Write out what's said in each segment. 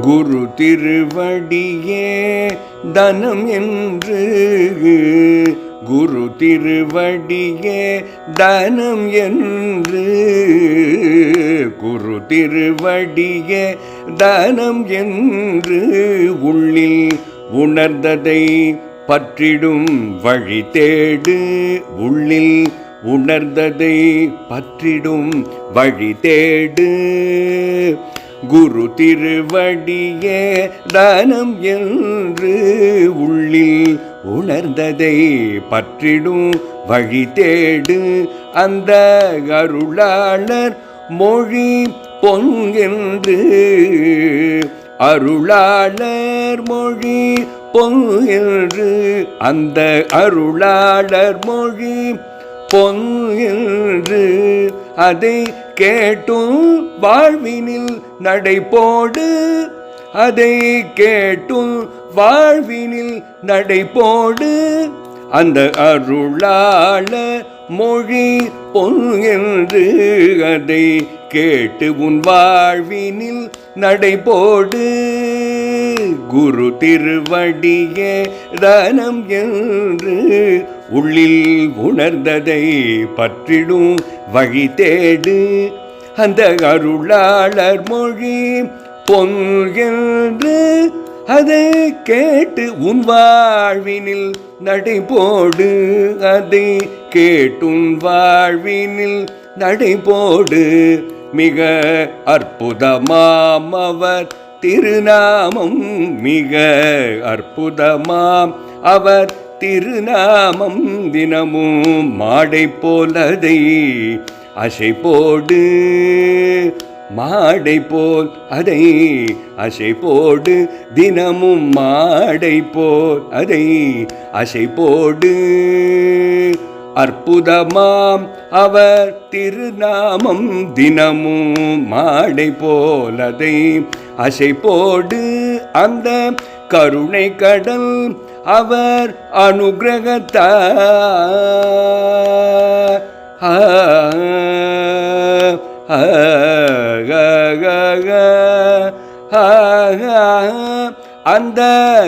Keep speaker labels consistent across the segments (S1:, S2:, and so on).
S1: குரு திருவடியே தனம் என்று. குரு திருவடியே தனம் என்று. குரு திருவடியே தனம் என்று. உள்ளில் உணர்ந்ததை பற்றிடும் வழி தேடு. உள்ளில் உணர்ந்ததை பற்றிடும் வழி தேடு. குரு திருவடியே தானம் என்று உள்ளில் உணர்ந்ததை பற்றிடும் வழி தேடு. அந்த அருளாளர் மொழி பொங்கென்று அருளாளர் மொழி பொங்கென்று அந்த அருளாளர் மொழி பொங்கென்று அதை கேட்டும் வாழ்வினில் நடைபோடு அதை கேட்டும் வாழ்வினில் நடைபோடு அந்த அருளாள மொழி பொன் என்று அதை கேட்டு உன் வாழ்வினில் நடைபோடு குரு திருவடியே தனம் என்று உள்ளில் உணர்ந்ததை பற்றிடும் வழி தேடு. அந்த அருளாளர் மொழி பொங்கென்று அதை கேட்டு உன் வாழ்வினில் நடைபோடு அதை கேட்டுன் வாழ்வினில் நடைபோடு மிக அற்புதமாம் அவர். திருநாமம் மிக அற்புதமாம். அவர் திருநாமம் தினமும் மாடை போலதை அசை போடு. மாடை போல் அதை அசை போடு. தினமும் மாடை போல் அதை அசை போடு. அற்புதமாம் அவர் திருநாமம் தினமும் மாடை போலதை அதை அசை போடு அந்த கருணை கடல் அவர் அனுகிரகத்தா. அந்த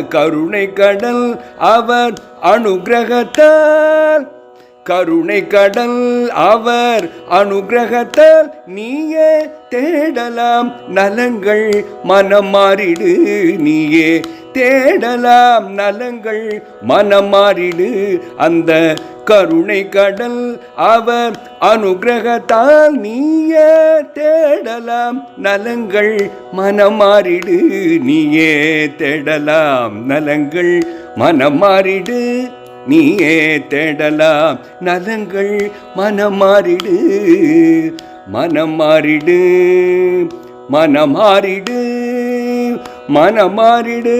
S1: கருணை கடல் அவர் அனுகிரகத்தால் கருணை கடல் அவர் அனுகிரகத்தால் நீயே தேடலாம். நலங்கள் மனம் மாறிடு நீயே தேடலாம். நலங்கள் மனம் மாறிடு அந்த கருணை கடல் அவர் அனுகிரகத்தால் நீயே தேடலாம். நலங்கள் மனம் மாறிடு நீயே தேடலாம். நலங்கள் மனம் மாறிடு நீயே தேடலாம். நலங்கள் மனம் மாறிடு. மனம் மாறிடு.